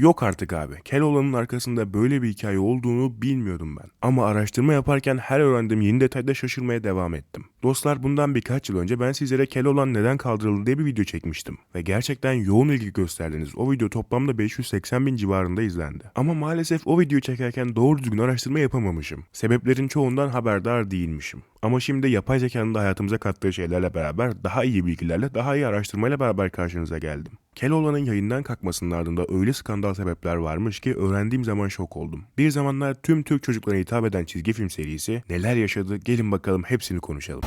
Yok artık abi. Keloğlan'ın arkasında böyle bir hikaye olduğunu bilmiyordum ben. Ama araştırma yaparken her öğrendiğim yeni detayda şaşırmaya devam ettim. Dostlar bundan birkaç yıl önce ben sizlere Keloğlan neden kaldırıldı diye bir video çekmiştim. Ve gerçekten yoğun ilgi gösterdiniz. O video toplamda 580 bin civarında izlendi. Ama maalesef o videoyu çekerken doğru düzgün araştırma yapamamışım. Sebeplerin çoğundan haberdar değilmişim. Ama şimdi yapay zekanın da hayatımıza kattığı şeylerle beraber daha iyi bilgilerle, daha iyi araştırmayla beraber karşınıza geldim. Keloğlan'ın yayından kalkmasının ardında öyle skandal sebepler varmış ki öğrendiğim zaman şok oldum. Bir zamanlar tüm Türk çocuklarına hitap eden çizgi film serisi neler yaşadı gelin bakalım hepsini konuşalım.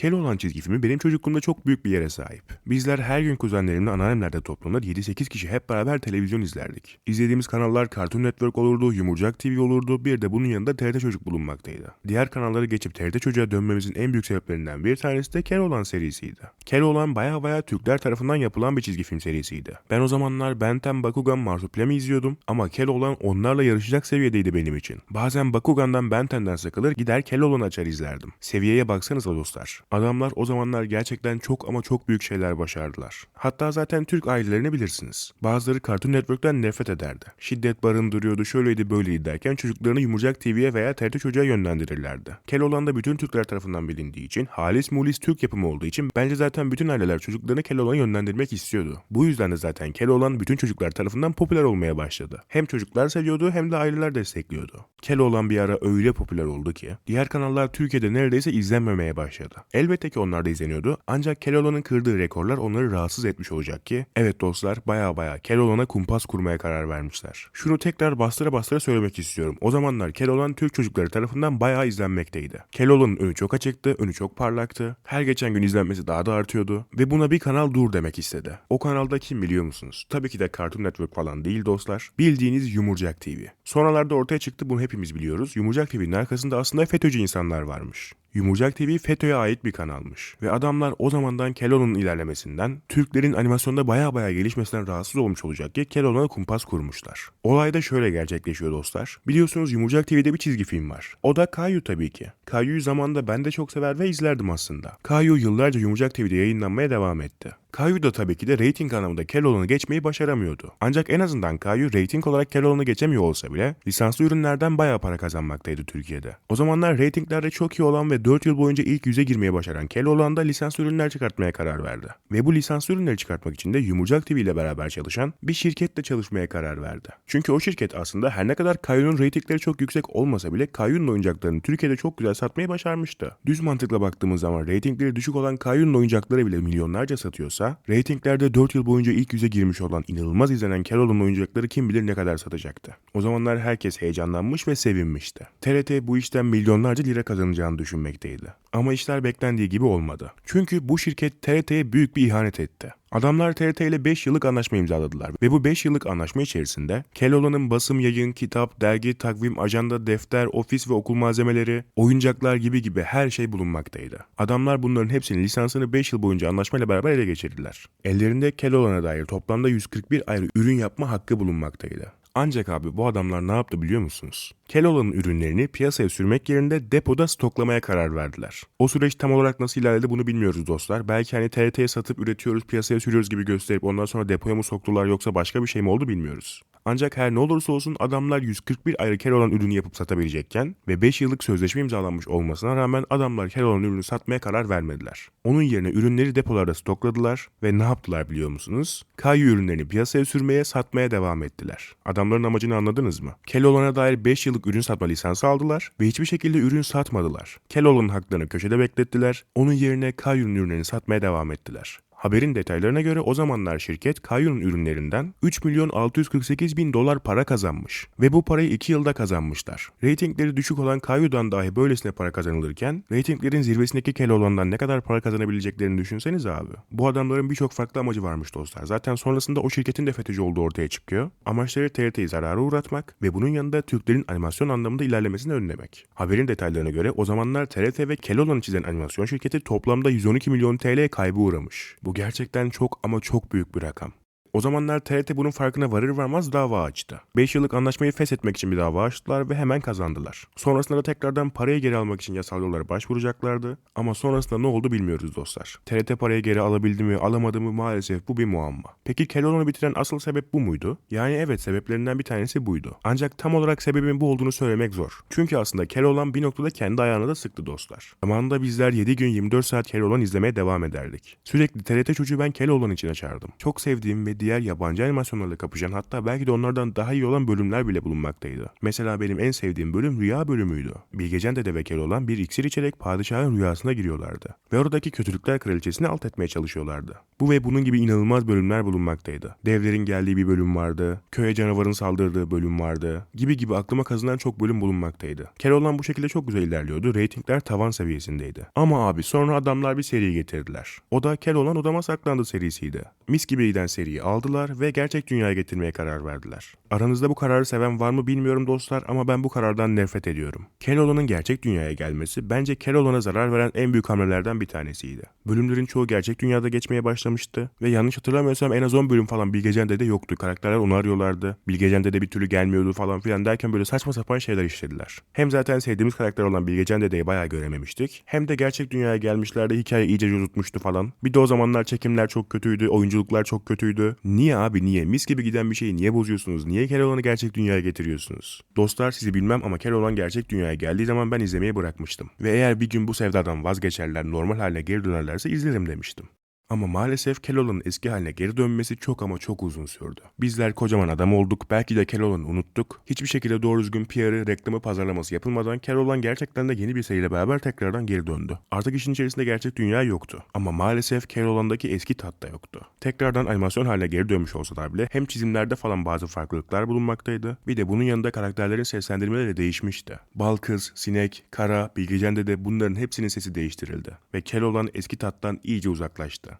Keloğlan çizgi filmi benim çocukluğumda çok büyük bir yere sahip. Bizler her gün kuzenlerimle anneannemlerde toplamda 7-8 kişi hep beraber televizyon izlerdik. İzlediğimiz kanallar Cartoon Network olurdu, Yumurcak TV olurdu, bir de bunun yanında TRT Çocuk bulunmaktaydı. Diğer kanalları geçip TRT Çocuk'a dönmemizin en büyük sebeplerinden bir tanesi de Keloğlan serisiydi. Keloğlan baya baya Türkler tarafından yapılan bir çizgi film serisiydi. Ben o zamanlar Ben 10, Bakugan, Marsupilami izliyordum ama Keloğlan onlarla yarışacak seviyedeydi benim için. Bazen Bakugan'dan Ben 10'den sıkılır gider Keloğlan açar izlerdim. Seviyeye baksanıza dostlar. Adamlar o zamanlar gerçekten çok ama çok büyük şeyler başardılar. Hatta zaten Türk ailelerini bilirsiniz. Bazıları Cartoon Network'ten nefret ederdi. Şiddet barındırıyordu, şöyleydi böyleydi derken çocuklarını Yumurcak TV'ye veya TRT Çocuğa yönlendirirlerdi. Keloğlan da bütün Türkler tarafından bilindiği için, halis mulis Türk yapımı olduğu için bence zaten bütün aileler çocuklarını Keloğlan'a yönlendirmek istiyordu. Bu yüzden de zaten Keloğlan bütün çocuklar tarafından popüler olmaya başladı. Hem çocuklar seviyordu hem de aileler destekliyordu. Keloğlan bir ara öyle popüler oldu ki diğer kanallar Türkiye'de neredeyse izlenmemeye başladı. Elbette ki onlar da izleniyordu ancak Keloğlan'ın kırdığı rekorlar onları rahatsız etmiş olacak ki evet dostlar baya baya Keloğlan'a kumpas kurmaya karar vermişler. Şunu tekrar bastıra bastıra söylemek istiyorum. O zamanlar Keloğlan Türk çocukları tarafından bayağı izlenmekteydi. Keloğlan'ın önü çok açıktı, önü çok parlaktı. Her geçen gün izlenmesi daha da artıyordu ve buna bir kanal dur demek istedi. O kanalda kim biliyor musunuz? Tabii ki de Cartoon Network falan değil dostlar. Bildiğiniz Yumurcak TV. Sonralarda ortaya çıktı bunu hepimiz biliyoruz. Yumurcak TV'nin arkasında aslında FETÖ'cü insanlar varmış. Yumurcak TV FETÖ'ye ait bir kanalmış. Ve adamlar o zamandan Keloğlan'ın ilerlemesinden, Türklerin animasyonda baya baya gelişmesinden rahatsız olmuş olacak ki Keloğlan'a kumpas kurmuşlar. Olay da şöyle gerçekleşiyor dostlar. Biliyorsunuz Yumurcak TV'de bir çizgi film var. O da Kayu tabii ki. Kayu'yu zamanında ben de çok sever ve izlerdim aslında. Kayu yıllarca Yumurcak TV'de yayınlanmaya devam etti. Kayu da tabii ki de reyting anlamında Keloğlan'ı geçmeyi başaramıyordu. Ancak en azından Kayu reyting olarak Keloğlan'ı geçemiyor olsa bile lisanslı ürünlerden bayağı para kazanmaktaydı Türkiye'de. O zamanlar reytinglerde çok iyi olan ve 4 yıl boyunca ilk yüze girmeye başaran Keloğlan da lisanslı ürünler çıkartmaya karar verdi. Ve bu lisanslı ürünleri çıkartmak için de Yumurcak TV ile beraber çalışan bir şirketle çalışmaya karar verdi. Çünkü o şirket aslında her ne kadar Kayu'nun reytingleri çok yüksek olmasa bile Kayu'nun oyuncaklarını Türkiye'de çok güzel satmayı başarmıştı. Düz mantıkla baktığımız zaman reytingleri düşük olan Kayu'nun oyuncakları bile milyonlarca satıyorsa, reytinglerde 4 yıl boyunca ilk yüze girmiş olan inanılmaz izlenen Keloğlan'ın oyuncakları kim bilir ne kadar satacaktı. O zamanlar herkes heyecanlanmış ve sevinmişti. TRT bu işten milyonlarca lira kazanacağını düşünmekteydi. Ama işler beklendiği gibi olmadı. Çünkü bu şirket TRT'ye büyük bir ihanet etti. Adamlar TRT ile 5 yıllık anlaşma imzaladılar ve bu 5 yıllık anlaşma içerisinde Keloğlan'ın basım, yayın, kitap, dergi, takvim, ajanda, defter, ofis ve okul malzemeleri, oyuncaklar gibi gibi her şey bulunmaktaydı. Adamlar bunların hepsinin lisansını 5 yıl boyunca anlaşmayla beraber ele geçirdiler. Ellerinde Keloğlan'a dair toplamda 141 ayrı ürün yapma hakkı bulunmaktaydı. Ancak abi bu adamlar ne yaptı biliyor musunuz? Keloğlan'ın ürünlerini piyasaya sürmek yerine depoda stoklamaya karar verdiler. O süreç tam olarak nasıl ilerledi bunu bilmiyoruz dostlar. Belki hani TRT'ye satıp üretiyoruz, piyasaya sürüyoruz gibi gösterip ondan sonra depoya mı soktular yoksa başka bir şey mi oldu bilmiyoruz. Ancak her ne olursa olsun adamlar 141 ayrı Keloğlan ürünü yapıp satabilecekken ve 5 yıllık sözleşme imzalanmış olmasına rağmen adamlar Keloğlan ürünü satmaya karar vermediler. Onun yerine ürünleri depolarda stokladılar ve ne yaptılar biliyor musunuz? Kayu ürünlerini piyasaya sürmeye, satmaya devam ettiler. Adamların amacını anladınız mı? Keloğlan'a dair 5 yıllık ürün satma lisansı aldılar ve hiçbir şekilde ürün satmadılar. Keloğlan'ın haklarını köşede beklettiler, onun yerine Kayu'nun ürünlerini satmaya devam ettiler. Haberin detaylarına göre o zamanlar şirket Kayu'nun ürünlerinden 3 milyon 648 bin dolar para kazanmış ve bu parayı 2 yılda kazanmışlar. Ratingleri düşük olan Kayu'dan dahi böylesine para kazanılırken ratinglerin zirvesindeki Keloğlan'dan ne kadar para kazanabileceklerini düşünseniz abi. Bu adamların birçok farklı amacı varmış dostlar. Zaten sonrasında o şirketin de FETÖ'cü olduğu ortaya çıkıyor. Amaçları TRT'yi zarara uğratmak ve bunun yanında Türklerin animasyon anlamında ilerlemesini önlemek. Haberin detaylarına göre o zamanlar TRT ve Keloğlan'ı çizen animasyon şirketi toplamda 112 milyon TL kaybı uğramış. Bu gerçekten çok ama çok büyük bir rakam. O zamanlar TRT bunun farkına varır varmaz dava açtı. 5 yıllık anlaşmayı feshetmek için bir dava açtılar ve hemen kazandılar. Sonrasında da tekrardan parayı geri almak için yasal yollara başvuracaklardı. Ama sonrasında ne oldu bilmiyoruz dostlar. TRT parayı geri alabildi mi alamadı mı maalesef bu bir muamma. Peki Keloğlan'ı bitiren asıl sebep bu muydu? Yani evet sebeplerinden bir tanesi buydu. Ancak tam olarak sebebin bu olduğunu söylemek zor. Çünkü aslında Keloğlan bir noktada kendi ayağına da sıktı dostlar. Zamanında bizler 7 gün 24 saat Keloğlan izlemeye devam ederdik. Sürekli TRT çocuğu ben Keloğlan için açardım. Çok sevdiğim ve diğer yabancı animasyonlarla kapışan hatta belki de onlardan daha iyi olan bölümler bile bulunmaktaydı. Mesela benim en sevdiğim bölüm Rüya bölümüydü. Bilgecan Dede ve Keloğlan bir iksir içerek padişahın rüyasına giriyorlardı. Ve oradaki kötülükler kraliçesini alt etmeye çalışıyorlardı. Bu ve bunun gibi inanılmaz bölümler bulunmaktaydı. Devlerin geldiği bir bölüm vardı, köye canavarın saldırdığı bölüm vardı, gibi gibi aklıma kazınan çok bölüm bulunmaktaydı. Keloğlan bu şekilde çok güzel ilerliyordu, reytingler tavan seviyesindeydi. Ama abi sonra adamlar bir seri getirdiler. O da Keloğlan Odama Saklandı serisiydi. Mis gibi giden seriyi aldılar ve gerçek dünyaya getirmeye karar verdiler. Aranızda bu kararı seven var mı bilmiyorum dostlar ama ben bu karardan nefret ediyorum. Keloğlan'ın gerçek dünyaya gelmesi bence Keloğlan'a zarar veren en büyük hamlelerden bir tanesiydi. Bölümlerin çoğu gerçek dünyada geçmeye başlamıştı ve yanlış hatırlamıyorsam en az 10 bölüm falan Bilgecan Dede yoktu. Karakterler onu arıyorlardı. Bilgecan Dede bir türlü gelmiyordu falan filan derken böyle saçma sapan şeyler işlediler. Hem zaten sevdiğimiz karakter olan Bilgecan Dede'yi bayağı görememiştik. Hem de gerçek dünyaya gelmişlerdi hikaye iyice cozutmuştu falan. Bir de o zamanlar çekimler çok kötüydü, oyunculuklar çok kötüydü. Niye abi niye? Mis gibi giden bir şeyi niye bozuyorsunuz? Niye Keloğlan'ı gerçek dünyaya getiriyorsunuz? Dostlar sizi bilmem ama Keloğlan gerçek dünyaya geldiği zaman ben izlemeyi bırakmıştım. Ve eğer bir gün bu sevdadan vazgeçerler, normal haline geri dönerlerse izlerim demiştim. Ama maalesef Keloğlan'ın eski haline geri dönmesi çok ama çok uzun sürdü. Bizler kocaman adam olduk, belki de Keloğlan'ı unuttuk. Hiçbir şekilde doğru düzgün PR'ı, reklamı, pazarlaması yapılmadan Keloğlan gerçekten de yeni bir seriyle beraber tekrardan geri döndü. Artık işin içerisinde gerçek dünya yoktu. Ama maalesef Keloğlan'daki eski tat da yoktu. Tekrardan animasyon haline geri dönmüş olsalar bile hem çizimlerde falan bazı farklılıklar bulunmaktaydı. Bir de bunun yanında karakterlerin seslendirmeleri değişmişti. Bal Kız, Sinek, Kara, Bilgecan Dede bunların hepsinin sesi değiştirildi. Ve Keloğlan eski tattan iyice uzaklaştı.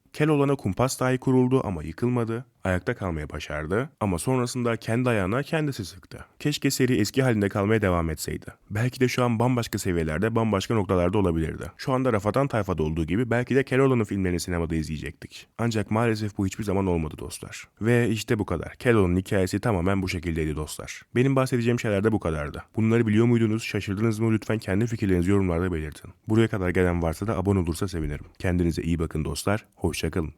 Keloğlan'a kumpas dahi kuruldu ama yıkılmadı, ayakta kalmaya başardı ama sonrasında kendi ayağına kendisi sıktı. Keşke seri eski halinde kalmaya devam etseydi. Belki de şu an bambaşka seviyelerde, bambaşka noktalarda olabilirdi. Şu anda Rafatan Tayfa'da olduğu gibi belki de Keloğlan'ın filmlerini sinemada izleyecektik. Ancak maalesef bu hiçbir zaman olmadı dostlar. Ve işte bu kadar. Keloğlan'ın hikayesi tamamen bu şekildeydi dostlar. Benim bahsedeceğim şeyler de bu kadardı. Bunları biliyor muydunuz, şaşırdınız mı lütfen kendi fikirlerinizi yorumlarda belirtin. Buraya kadar gelen varsa da abone olursa sevinirim. Kendinize iyi bakın dostlar, hoşçakalın.